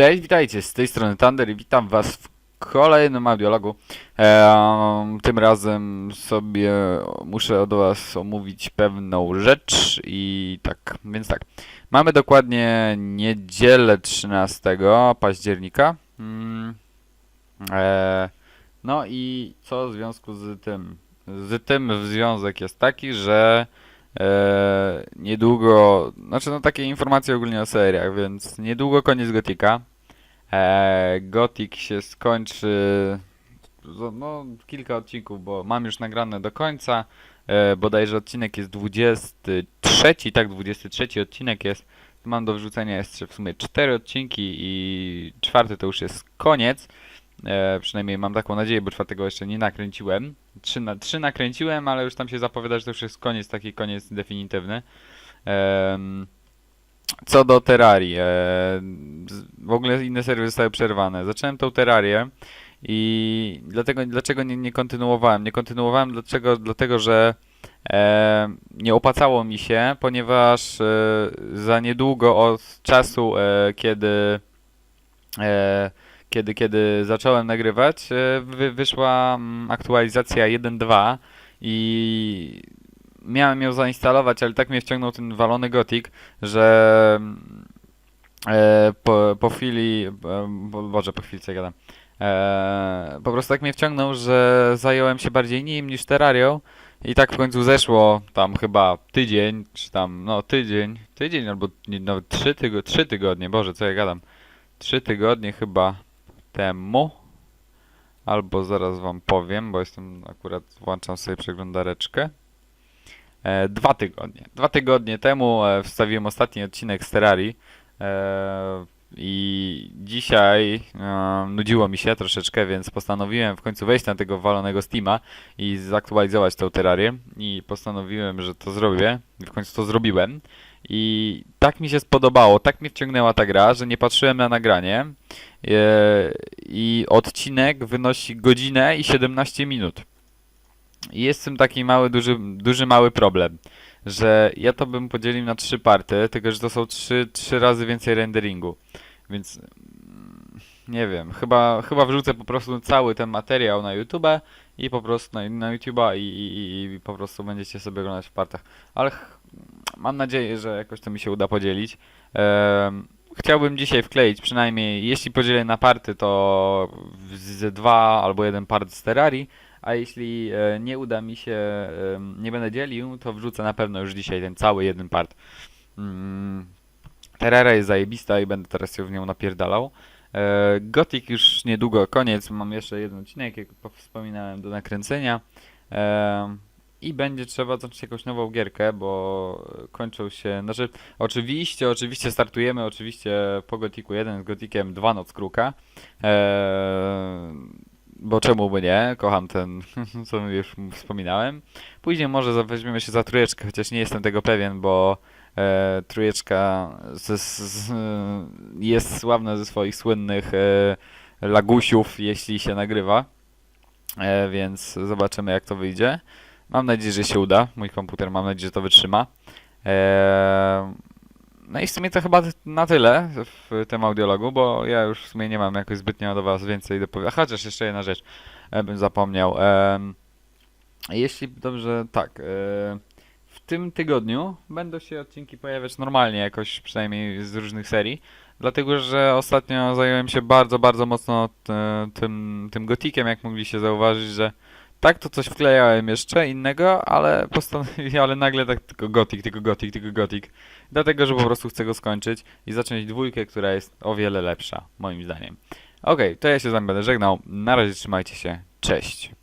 Cześć, witajcie, z tej strony Thunder i witam was w kolejnym audiologu. Em, tym razem sobie muszę do was omówić pewną rzecz i tak, więc tak. Mamy dokładnie niedzielę 13 października. Mm, e, no i co w związku z tym? Z tym związek jest taki, że e, niedługo, znaczy no takie informacje ogólnie o seriach, więc niedługo koniec Gotika. E, Gothic się skończy no, kilka odcinków, bo mam już nagrane do końca. E, bodajże odcinek jest 23, tak, 23 odcinek jest. Mam do wrzucenia jeszcze w sumie 4 odcinki i czwarty to już jest koniec. E, przynajmniej mam taką nadzieję, bo czwartego jeszcze nie nakręciłem. Trzy, na, trzy nakręciłem, ale już tam się zapowiada, że to już jest koniec, taki koniec definitywny. Em, co do Terrarii, e, w ogóle inne serie zostały przerwane. Zacząłem tą Terrarię i dlatego, dlaczego nie, nie kontynuowałem? Nie kontynuowałem dlaczego, dlatego, że e, nie opłacało mi się, ponieważ e, za niedługo od czasu, e, kiedy, e, kiedy, kiedy zacząłem nagrywać, e, wy, wyszła mm, aktualizacja 1.2 i miałem ją zainstalować, ale tak mnie wciągnął ten walony Gothic, że mm, e, po, po chwili, e, bo, boże, po chwili co gadam, e, po prostu tak mnie wciągnął, że zająłem się bardziej nim niż Terrarią i tak w końcu zeszło tam chyba tydzień, czy tam, no tydzień, tydzień albo nawet trzy, tygo, trzy tygodnie, boże, co ja gadam, trzy tygodnie chyba temu, albo zaraz wam powiem, bo jestem akurat, włączam sobie przeglądareczkę. E, dwa tygodnie. Dwa tygodnie temu e, wstawiłem ostatni odcinek z Terrarii e, i dzisiaj e, nudziło mi się troszeczkę, więc postanowiłem w końcu wejść na tego walonego Steama i zaktualizować tą Terrarię i postanowiłem, że to zrobię w końcu to zrobiłem i tak mi się spodobało, tak mnie wciągnęła ta gra, że nie patrzyłem na nagranie e, i odcinek wynosi godzinę i 17 minut. I jest z tym taki mały, duży, duży, mały problem, że ja to bym podzielił na trzy party, tylko że to są trzy, trzy razy więcej renderingu. Więc mm, nie wiem, chyba, chyba wrzucę po prostu cały ten materiał na YouTube i po prostu na, na YouTube'a i, i, i, i po prostu będziecie sobie oglądać w partach. Ale mam nadzieję, że jakoś to mi się uda podzielić. Chciałbym dzisiaj wkleić przynajmniej, jeśli podzielę na party, to w- z dwa albo jeden part z Terrarii, a jeśli e, nie uda mi się, nie będę dzielił, to wrzucę na pewno już dzisiaj ten cały jeden part. Mm, Terraria jest zajebista i będę teraz się w nią napierdalał. E, Gothic już niedługo koniec, mam jeszcze jeden odcinek, jak po- wspominałem, do nakręcenia. I będzie trzeba zacząć jakąś nową gierkę, bo kończą się, znaczy oczywiście, oczywiście startujemy oczywiście po Gothicu 1 z Gothiciem 2 Noc Kruka. E, bo czemu by nie? Kocham ten, co już wspominałem. Później może weźmiemy się za trójeczkę, chociaż nie jestem tego pewien, bo e, trójeczka z, z, jest sławna ze swoich słynnych e, lagusiów, jeśli się nagrywa. E, więc zobaczymy jak to wyjdzie. Mam nadzieję, że się uda. Mój komputer mam nadzieję, że to wytrzyma. E, no i w sumie to chyba na tyle w tym audiologu, bo ja już w sumie nie mam jakoś zbytnio do Was więcej do powiedzenia. Chociaż jeszcze jedna rzecz e, bym zapomniał. Em, jeśli dobrze, tak. e, W tym tygodniu będą się odcinki pojawiać normalnie, jakoś przynajmniej z różnych serii. Dlatego, że ostatnio zająłem się bardzo, bardzo mocno t- tym, tym gotikiem, jak mogliście zauważyć, że tak to coś wklejałem jeszcze innego, ale postanowiłem, ale nagle tak tylko gotik, tylko gotik, tylko gotik. Dlatego, że po prostu chcę go skończyć i zacząć dwójkę, która jest o wiele lepsza, moim zdaniem. Okej, to ja się z wami będę żegnał. Na razie trzymajcie się. Cześć.